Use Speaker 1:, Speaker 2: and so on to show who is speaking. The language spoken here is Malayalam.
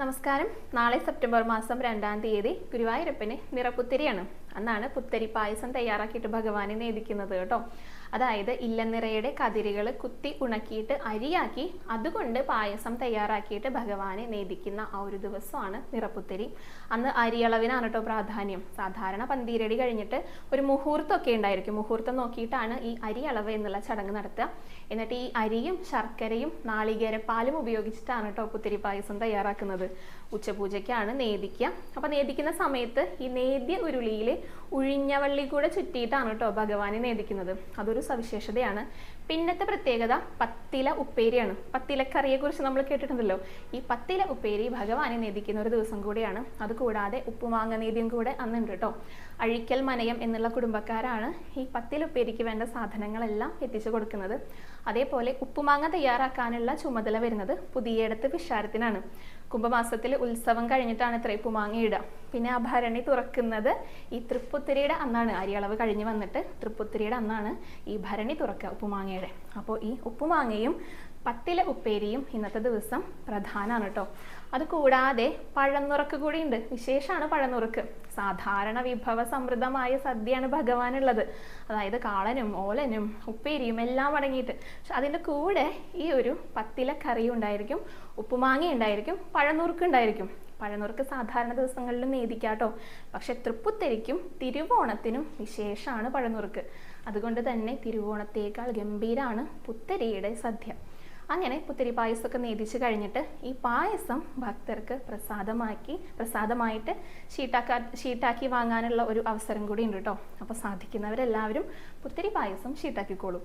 Speaker 1: നമസ്കാരം. നാളെ സെപ്റ്റംബർ മാസം രണ്ടാം തീയതി ഗുരുവായൂരപ്പന് നിറപ്പുത്തിരിയാണ് അന്നാണ് പുത്തരി പായസം തയ്യാറാക്കിയിട്ട് ഭഗവാനെ നേദിക്കുന്നത് കേട്ടോ. അതായത് ഇല്ലനിറയുടെ കതിരുകൾ കുത്തി ഉണക്കിയിട്ട് അരിയാക്കി അതുകൊണ്ട് പായസം തയ്യാറാക്കിയിട്ട് ഭഗവാനെ നേദിക്കുന്ന ആ ഒരു ദിവസമാണ് നിറപ്പുത്തരി അന്ന് അരിയളവിനാണ് കേട്ടോ പ്രാധാന്യം. സാധാരണ പന്തീരടി കഴിഞ്ഞിട്ട് ഒരു മുഹൂർത്തമൊക്കെ ഉണ്ടായിരിക്കും. മുഹൂർത്തം നോക്കിയിട്ടാണ് ഈ അരിയളവ് എന്നുള്ള ചടങ്ങ് നടത്തുക. എന്നിട്ട് ഈ അരിയും ശർക്കരയും നാളികേരപ്പാലും ഉപയോഗിച്ചിട്ടാണ് കേട്ടോ പുത്തിരി പായസം തയ്യാറാക്കുന്നത്. ഉച്ചപൂജയ്ക്കാണ് നേദിക്കുക. അപ്പൊ നേദിക്കുന്ന സമയത്ത് ഈ നേദ്യ ഉരുളിയിൽ ഉഴിഞ്ഞവള്ളി കൂടെ ചുറ്റിയിട്ടാണ് കേട്ടോ ഭഗവാനെ നേദിക്കുന്നത്. അതൊരു സവിശേഷതയാണ്. പിന്നത്തെ പ്രത്യേകത പത്തില ഉപ്പേരിയാണ്. പത്തിലക്കറിയെ കുറിച്ച് നമ്മൾ കേട്ടിട്ടുണ്ടല്ലോ. ഈ പത്തില ഉപ്പേരി ഭഗവാനെ നേദിക്കുന്ന ഒരു ദിവസം കൂടിയാണ്. അതുകൂടാതെ ഉപ്പുമാങ്ങ നേദ്യം കൂടെ അന്നുണ്ട് കേട്ടോ അഴിക്കൽ മനയം എന്നുള്ള കുടുംബക്കാരാണ് ഈ പത്തില ഉപ്പേരിക്ക് വേണ്ട സാധനങ്ങളെല്ലാം എത്തിച്ചു കൊടുക്കുന്നത്. അതേപോലെ ഉപ്പുമാങ്ങ തയ്യാറാക്കാനുള്ള ചുമതല വരുന്നത് പുതിയടത്ത് വിഷാരത്തിനാണ് കുംഭമാസത്തിൽ ഉത്സവം കഴിഞ്ഞിട്ടാണ് ഇത്ര ഉപ്പുമാങ്ങ പിന്നെ ആ ഭരണി തുറക്കുന്നത് ഈ തൃപ്പുത്തിരിയുടെ അന്നാണ്. അരിയളവ് കഴിഞ്ഞ് വന്നിട്ട് തൃപ്പുത്തിരിയുടെ അന്നാണ് ഈ ഭരണി തുറക്കുക ഉപ്പുമാങ്ങയുടെ. അപ്പോൾ ഈ ഉപ്പുമാങ്ങയും പത്തില ഉപ്പേരിയും ഇന്നത്തെ ദിവസം പ്രധാനമാണ് കേട്ടോ. അത് കൂടാതെ പഴന്നുറക്ക് കൂടിയുണ്ട്. വിശേഷമാണ് പഴന്നുറക്ക് സാധാരണ വിഭവ സമൃദ്ധമായ സദ്യയാണ് ഭഗവാനുള്ളത്. അതായത് കാളനും ഓലനും ഉപ്പേരിയും എല്ലാം അടങ്ങിയിട്ട്. പക്ഷെ അതിന്റെ കൂടെ ഈ ഒരു പത്തില കറി ഉണ്ടായിരിക്കും ഉപ്പുമാങ്ങ ഉണ്ടായിരിക്കും പഴനുറുക്ക് ഉണ്ടായിരിക്കും. പഴനുറുക്ക് സാധാരണ ദിവസങ്ങളിൽ നേദിക്കാട്ടോ പക്ഷെ തൃപ്പുത്തരിക്കും തിരുവോണത്തിനും വിശേഷമാണ് പഴനുറുക്ക്. അതുകൊണ്ട് തന്നെ തിരുവോണത്തേക്കാൾ ഗംഭീരാണ് പുത്തരിയുടെ സദ്യ. അങ്ങനെ പുത്തിരി പായസമൊക്കെ നേദിച്ച് കഴിഞ്ഞിട്ട് ഈ പായസം ഭക്തർക്ക് പ്രസാദമാക്കി പ്രസാദമായിട്ട് ഷീട്ടാക്കാ ഷീട്ടാക്കി വാങ്ങാനുള്ള ഒരു അവസരം കൂടി ഉണ്ട് കേട്ടോ അപ്പോൾ സാധിക്കുന്നവരെല്ലാവരും പുത്തിരി പായസം ഷീട്ടാക്കിക്കോളും.